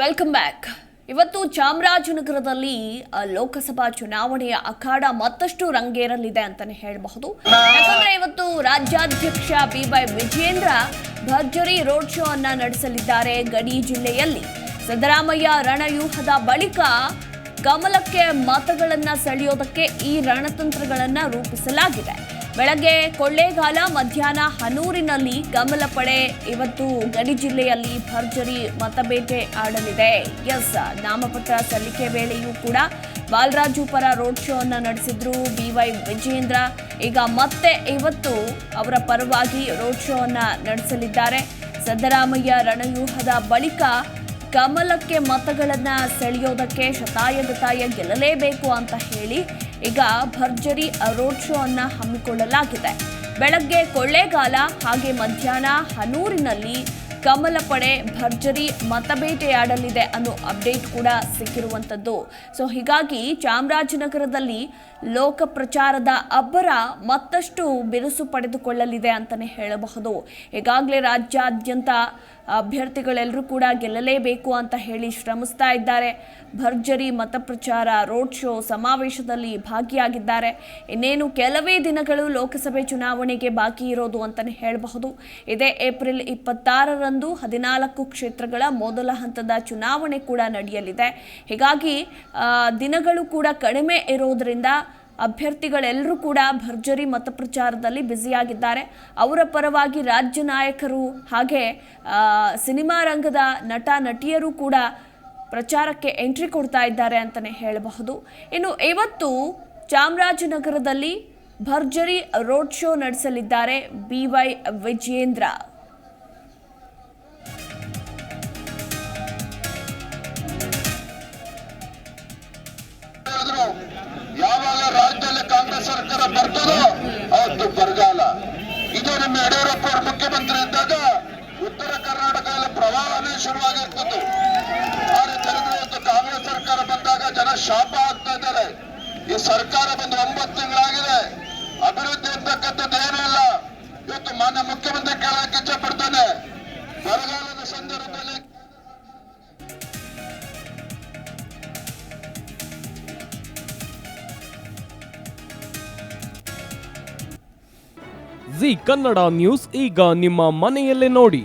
Welcome back ಇವತ್ತು ಚಾಮರಾಜನಗರದಲ್ಲಿ ಲೋಕಸಭಾ ಚುನಾವಣೆಯ ಅಖಾಡ ಮತ್ತಷ್ಟು ರಂಗೇರಲಿದೆ ಅಂತಾನೆ ಹೇಳಬಹುದು. ಯಾಕಂದ್ರೆ ಇವತ್ತು ರಾಜ್ಯಾಧ್ಯಕ್ಷ ಬಿ ವೈ ವಿಜಯೇಂದ್ರ ಭರ್ಜರಿ ರೋಡ್ ಶೋ ಅನ್ನ ನಡೆಸಲಿದ್ದಾರೆ ಗಡಿ ಜಿಲ್ಲೆಯಲ್ಲಿ. ಸಿದ್ದರಾಮಯ್ಯ ರಣವ್ಯೂಹದ ಬಳಿಕ ಕಮಲಕ್ಕೆ ಮತಗಳನ್ನ ಸೆಳೆಯೋದಕ್ಕೆ ಈ ರಣತಂತ್ರಗಳನ್ನ ರೂಪಿಸಲಾಗಿದೆ. ಬೆಳಗ್ಗೆ ಕೊಳ್ಳೇಗಾಲ ಮಧ್ಯಾಹ್ನ ಹನೂರಿನಲ್ಲಿ ಕಮಲ ಪಡೆ. ಇವತ್ತು ಗಡಿ ಜಿಲ್ಲೆಯಲ್ಲಿ ಭರ್ಜರಿ ಮತಬೇಟೆ ಆಡಲಿದೆ. ಎಸ್, ನಾಮಪತ್ರ ಸಲ್ಲಿಕೆ ವೇಳೆಯೂ ಕೂಡ ಬಾಲರಾಜು ಪರ ರೋಡ್ ಶೋ ಅನ್ನು ನಡೆಸಿದ್ರು ಬಿವೈ ವೈ ವಿಜಯೇಂದ್ರ. ಈಗ ಮತ್ತೆ ಇವತ್ತು ಅವರ ಪರವಾಗಿ ರೋಡ್ ಶೋ ಅನ್ನು ನಡೆಸಲಿದ್ದಾರೆ. ಸಿದ್ದರಾಮಯ್ಯ ರಣವ್ಯೂಹದ ಬಳಿಕ ಕಮಲಕ್ಕೆ ಮತಗಳನ್ನ ಸೆಳೆಯೋದಕ್ಕೆ ಶತಾಯಗತಾಯ ಗೆಲ್ಲಲೇಬೇಕು ಅಂತ ಹೇಳಿ ಈಗ ಭರ್ಜರಿ ರೋಡ್ ಶೋ ಅನ್ನ ಹಮ್ಮಿಕೊಳ್ಳಲಾಗಿದೆ. ಬೆಳಗ್ಗೆ ಕೊಳ್ಳೇಗಾಲ ಹಾಗೆ ಮಧ್ಯಾಹ್ನ ಹನೂರಿನಲ್ಲಿ ಕಮಲ ಪಡೆ ಭರ್ಜರಿ ಮತಬೇಟೆಯಾಡಲಿದೆ ಅನ್ನೋ ಅಪ್ಡೇಟ್ ಕೂಡ ಸಿಕ್ಕಿರುವಂಥದ್ದು. ಸೊ ಹೀಗಾಗಿ ಚಾಮರಾಜನಗರದಲ್ಲಿ ಲೋಕ ಪ್ರಚಾರದ ಅಬ್ಬರ ಮತ್ತಷ್ಟು ಬಿರುಸು ಪಡೆದುಕೊಳ್ಳಲಿದೆ ಅಂತಲೇ ಹೇಳಬಹುದು. ಈಗಾಗಲೇ ರಾಜ್ಯಾದ್ಯಂತ ಅಭ್ಯರ್ಥಿಗಳೆಲ್ಲರೂ ಕೂಡ ಗೆಲ್ಲಲೇಬೇಕು ಅಂತ ಹೇಳಿ ಶ್ರಮಿಸ್ತಾ ಇದ್ದಾರೆ. ಭರ್ಜರಿ ಮತಪ್ರಚಾರ ರೋಡ್ ಶೋ ಸಮಾವೇಶದಲ್ಲಿ ಭಾಗಿಯಾಗಿದ್ದಾರೆ. ಇನ್ನೇನು ಕೆಲವೇ ದಿನಗಳು ಲೋಕಸಭೆ ಚುನಾವಣೆಗೆ ಬಾಕಿ ಇರೋದು ಅಂತಲೇ ಹೇಳಬಹುದು. ಇದೇ ಏಪ್ರಿಲ್ ಇಪ್ಪತ್ತಾರರಂದು ಹದಿನಾಲ್ಕು ಕ್ಷೇತ್ರಗಳ ಮೊದಲ ಹಂತದ ಚುನಾವಣೆ ಕೂಡ ನಡೆಯಲಿದೆ. ಹೀಗಾಗಿ ದಿನಗಳು ಕೂಡ ಕಡಿಮೆ ಇರೋದರಿಂದ ಅಭ್ಯರ್ಥಿಗಳೆಲ್ಲರೂ ಕೂಡ ಭರ್ಜರಿ ಮತಪ್ರಚಾರದಲ್ಲಿ ಬ್ಯುಸಿಯಾಗಿದ್ದಾರೆ. ಅವರ ಪರವಾಗಿ ರಾಜ್ಯ ನಾಯಕರು ಹಾಗೆ ಸಿನಿಮಾ ರಂಗದ ನಟ, ನಟಿಯರು ಕೂಡ ಪ್ರಚಾರಕ್ಕೆ ಎಂಟ್ರಿ ಕೊಡ್ತಾ ಇದ್ದಾರೆ ಅಂತಲೇ ಹೇಳಬಹುದು. ಇನ್ನು ಇವತ್ತು ಚಾಮರಾಜನಗರದಲ್ಲಿ ಭರ್ಜರಿ ರೋಡ್ ಶೋ ನಡೆಸಲಿದ್ದಾರೆ ಬಿ ವೈ ವಿಜಯೇಂದ್ರ. ಪ್ರವಾಹನೇ ಶುರುವಾಗಿರ್ತದ್ದು ಆದ್ರೆ ತಿಳಿದ್ರೆ ಇವತ್ತು ಕಾಂಗ್ರೆಸ್ ಸರ್ಕಾರ ಬಂದಾಗ ಜನ ಶಾಪ ಆಗ್ತಾ ಇದ್ದಾರೆ. ಈ ಸರ್ಕಾರ ಬಂದು ಒಂಬತ್ತು ತಿಂಗಳಾಗಿದೆ. ಅಭಿವೃದ್ಧಿ ಅಂತಕ್ಕಂಥದ್ದು ಏನೂ ಇಲ್ಲ. ಇವತ್ತು ಮಾನ್ಯ ಮುಖ್ಯಮಂತ್ರಿ ಕೇಳಕ್ಕೆ ಇಚ್ಛೆ ಪಡ್ತಾನೆ ಬರಗಾಲದ ಸಂದರ್ಭದಲ್ಲಿ ಜಿ ಕನ್ನಡ ನ್ಯೂಸ್ ಈಗ ನಿಮ್ಮ ಮನೆಯಲ್ಲೇ ನೋಡಿ.